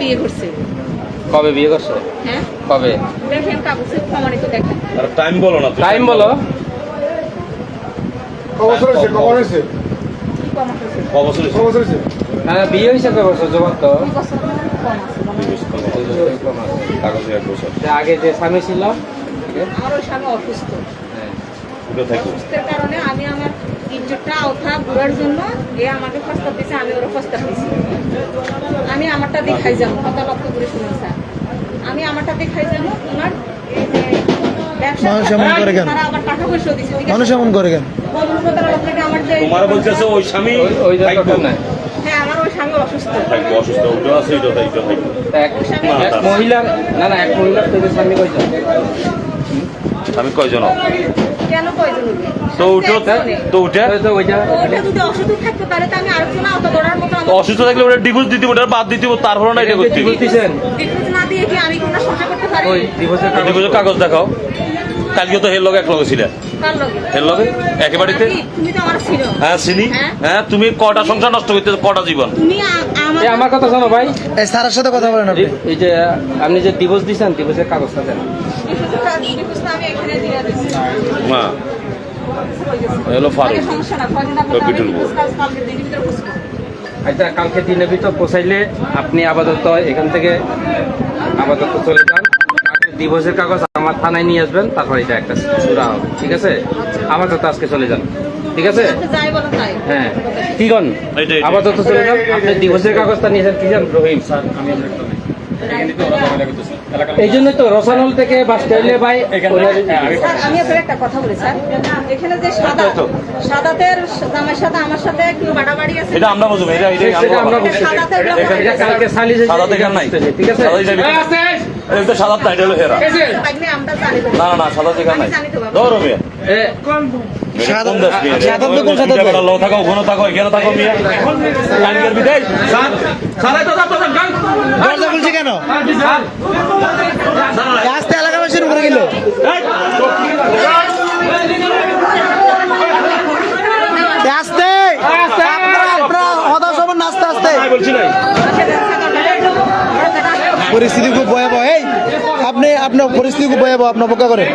বিয়ে করছে। কবে বিয়ে করছ? হ্যাঁ। কবে? দেখেন কাগজে প্রমাণিত দেখেন। আর টাইম বলো না টাইম বলো। কবছর হয়েছে? কবর হয়েছে? কবছর হয়েছে? কবছর হয়েছে? হ্যাঁ বিয়ে হয়েছে বছর জবাব তো মনে। কাগজে এক বছর। আগে যে স্বামী ছিল স্বামী অসুস্থ। হ্যাঁ। অসুস্থের কারণে আমি আমার ইজ্জতটা আওথা ঘুরার জন্য এ আমাকে প্রস্তাব দিয়েছে আমি ওরা প্রস্তাব দিয়েছি আমি আমারটা দেখাই যাব কথা লক্ষ্য করে শুনুন স্যার। আমি আমারটা দেখাই যাব তোমার এই মানুষ এমন করে কেন? তোমার বলতেছে ওই স্বামী ওই- হ্যাঁ এক মহিলার না না। এক মহিলার থেকে স্বামী কয়জন আমি কয়জন কেন কয়জন তো উঠো তো উঠে। ওই ওইটা অসুস্থ থাকলে ওটা ডিভোর্স দিতে ওটা বাদ দিতে তারপরে না এটা করতে ডিভোর্স দিছেন না দিয়ে কি আমি কোনো সংসার করতে পারি? কাগজ ডিভোর্সের কাগজ দেখাও। কালকে তো হের লগে এক লগে ছিল লগে? হের লগে? একেবারেতে? কি? তুমি তো আমার ছিল। হ্যাঁ চিনি? হ্যাঁ? হ্যাঁ তুমি কটা সংসার নষ্ট করতে কটা জীবন? আমার কথা শোনো ভাই। স্যারের সাথে কথা বলেন আপনি। এই যে আপনি যে ডিভোর্স দিছেন ডিভোর্সের কাগজটা দেন। মা হলো ফারুক। বিটুল আচ্ছা কালকে দিনের ভিতর পৌঁছাইলে আপনি আপাতত এখান থেকে আপাতত চলে যান। ডিভোর্সের কাগজ আমার থানায় নিয়ে আসবেন তারপর এটা একটা সুরা হবে ঠিক আছে? আমার তো আজকে চলে যান ঠিক আছে? হ্যাঁ। কি কন। আপাতত চলে যান আপনি ডিভোর্সের কাগজটা যান কি জান রহিম। এই জন্য তো রসানল থেকে বাস স্ট্যান্ডে ভাই আমি আপনার একটা কথা বলি স্যার। এখানে যে সাদা সাদাতের জামাইয়ের সাথে আমার সাথে একটু বাড়াবাড়ি আছে। এটা আমরা বুঝব এটা এটা সেটা আমরা ব্যাপারে- এটা কালকে সালিশে সাদা থেকে নাই? ঠিক আছে? সাদা হিসাবে এটা তো সাদা হলো হেরা। না না না সাদা থেকে নাই। ধরো মেয়ে। কোন লো থাকো এখানে থাকো মেয়ে। কালকের স্যার স্যার তো তো দরজা খুলছে কেন? আস্তে এলাকাবাসীর উপরে গেল। আস্তে। আপনারা আপনারা হতাশ হবেন আস্তে আস্তে। পরিস্থিতি খুব ভয়াবহ। এই আপনি আপনার পরিস্থিতি ভয়াবহ আপনি অপেক্ষা করেন।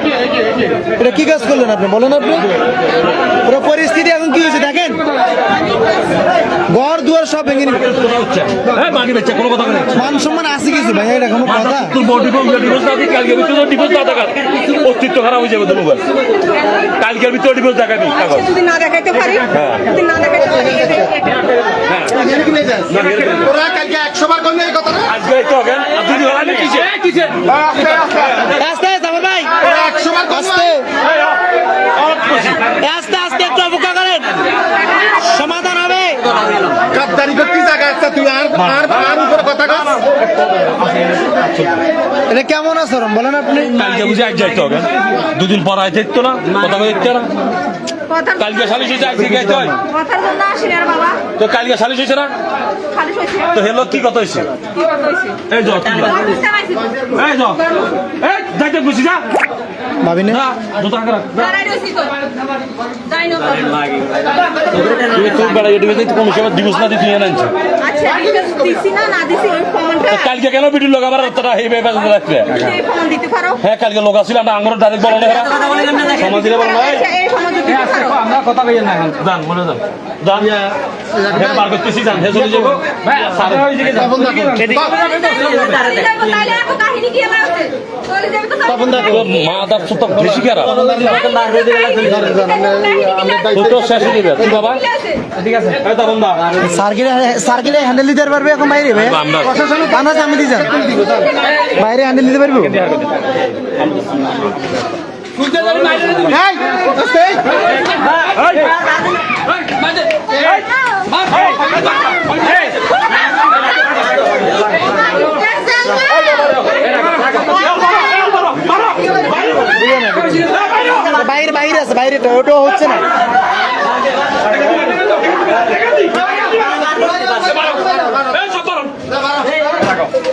এটা কি কাজ করলেন আপনি? বলেন আপনি। পুরো পরিস্থিতি এখন কি হয়েছে দেখেন। ঘর দুয়ার সব ভেঙে হ্যাঁ মান সম্মান আছে কিছু? ভাই এটা কোনো কথা? অস্তিত্ব খারাপ হয়ে যাবে তো মোবাইল। কালকের ভিতরে ডিভোর্স দেখাবি যদি না দেখাইতে পারি না দেখাইতে পারি ওরা কালকে একশো বার আজকে তো কেন আর দুদিন কিসে কিসে আস্তে আস্তে আস্তে আস্তে ভাই ওরা একশো বার আস্তে আস্তে আস্তে একটু অপেক্ষা করেন সমাধান হবে গাদ্দারি করতে জায়গা আছে তুই আর আর আর উপরে কথা কস এটা কেমন আচরণ বলেন আপনি কালকে বুঝে আজ যাইতে হবে দুদিন পর আয় থাকতো না কথা বলতে না কালকে সালিশ গাইতে কথার জন্য তো কালকে সালিশ হয়েছে না? তো হেলো কি কথা হয়েছে এই যাও। এই যাও এই যাইতে বুঝি যা। ভাবি না বেলা আচ্ছা ওই কালকে কেন ভিডিও লাগাবার এই রাখবে হ্যাঁ কালকে লোক আসছিল না আঙুর ডাইরেক্ট বলো না হেরা সমাজ দিলে বলো না আচ্ছা, আমরা কথা কইয়েন না এখন যান মনে যান যান বার করতেছি যান হে চলে যাব ভাই সারা হয়ে যাবে তপন দা কাহিনী কি আছে হয়ে হ্যান্ডেল দিতে পারবে এখন বাইরে? ভাই আমরা আমি যান বাইরে হ্যান্ডেল দিতে পারব এই আস্তে এই। বাইরে বাইরে আছে বাইরে তো ওটা হচ্ছে না এই সতরম এই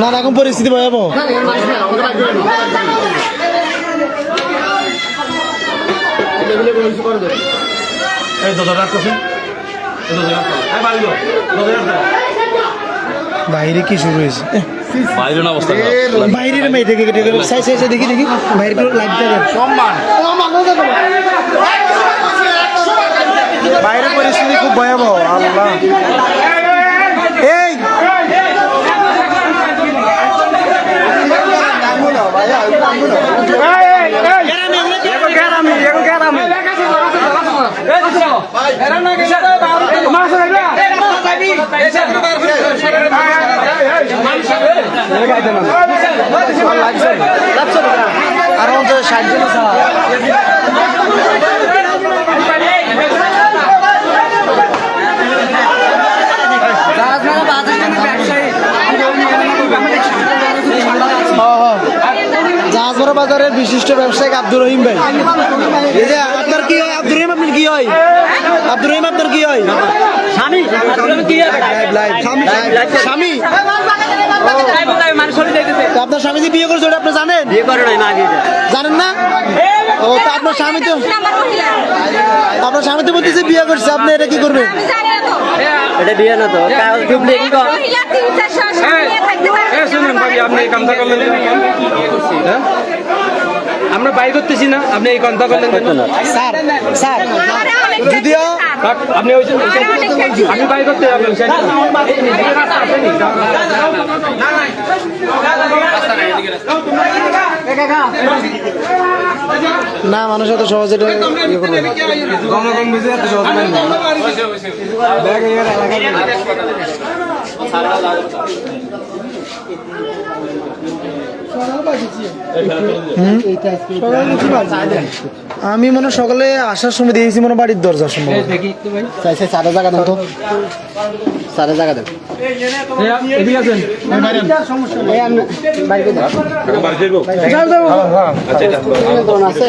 না এখন পরিস্থিতি ভয়াবহ। বাইরে কি শুরু হয়েছে? বাইরের অবস্থা বাইরের মেয়ে দেখে দেখে সাই সাই সাই দেখি দেখি। বাইরে লাইট সম্মান বাইরের পরিস্থিতি খুব ভয়াবহ আল্লাহ এই আর অন্তত ষাট জন ছাড়া বাজারের বিশিষ্ট ব্যবসায়িক আব্দুর রহিম ভাই এই যে আপনার কি হয়? আব্দুর রহিম আপনার কি হয়? আব্দুর রহিম আপনার কি হয়? স্বামী। স্বামী। আপনার স্বামী যে বিয়ে করছে ওটা আপনি জানেন? বিয়ে করে নাই জানেন না? ও তো আপনার স্বামী তো আপনার স্বামী তো বলতেছে বিয়ে করছে আপনি এটা কি করবেন? এটা বিয়ে না তো। কি কর? শুনুন আপনি এই কামটা করলেন? আমরা বাই করতেছি না আপনি এই কামটা করলেন কেন? স্যার স্যার যদিও আপনি ওই। আমি বাই করতে যাব না মানুষ এত সহজে এটা ইয়ে না। আমি মনে সকালে আসার সময় দিয়েছি মনে বাড়ির দরজার সময় দেখি একটু ভাই। চাইছে চারে জায়গা দেন তো। সারা জায়গা দেন। আছে?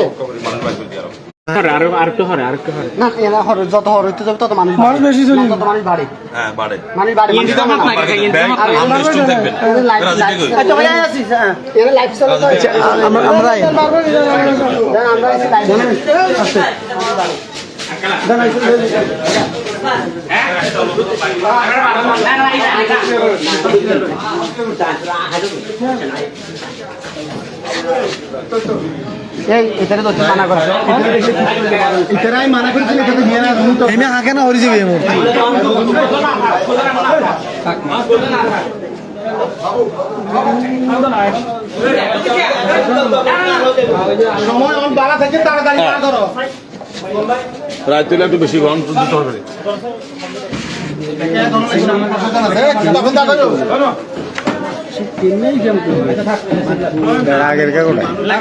যত হর যাবে তত মানুষ মানুষ বেশি চলি তত মানুষ বাড়ে হ্যাঁ বাড়ে মানুষ বাড়ে আচ্ছা হ্যাঁ আমরা আমরা আমরা আছি লাইভ এই এটারে তো মানা করা। এটারাই মানা করেছিল এটাতে বিয়ে না তুমি তো। এমনি হাঁকে না হরি যাবে মুহূর্তে সময় অন বাড়া থেকে তাড়াতাড়ি না ধরো। রাত দিলে একটু বেশি গরম দিতে হবে। তখন আগের কে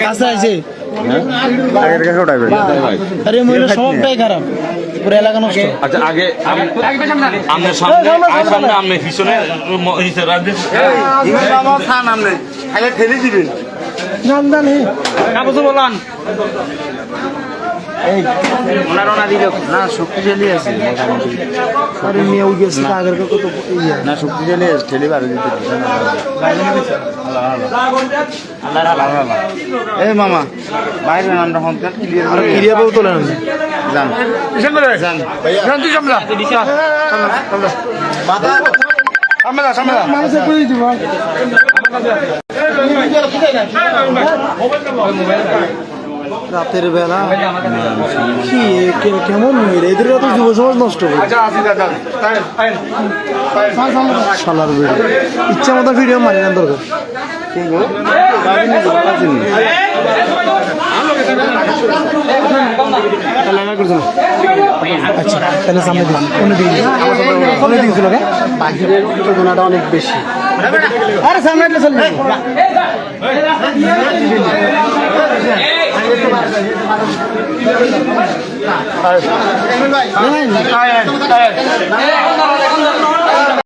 কাছে আছে। আগের কে আরে মহিলা স্বভাবটাই খারাপ। পুরো এলাকা নষ্ট। আচ্ছা আগে সামনে সামনে আমনে পিছনে ঠেলে দিবেন কাগজ বলান। না শক্তিশালী আছে আরে মেয়ে ওই গেছে আগের কত ইয়ে না শক্তিশালী আছে ঠেলে দিতে এই মামা বাইরে নামটা হন ক্লিয়ার আর ক্রিয়া বউ তোলেন যান যান শান্তি সামলা মাথা সামলা সামলা মানুষে করে দিব রাতের বেলা কি কেমন এদের এত যুব সমাজ নষ্ট হবে আচ্ছা শালার ভিডিও ইচ্ছা মতো ভিডিও মারি না দরকার আচ্ছা তাহলে সামনে দিন অন্য দিকে দিন। অন্য দিকে ছিল বাহিরের উত্তেজনাটা অনেক বেশি আরে সামনে একটা চলে। ভাই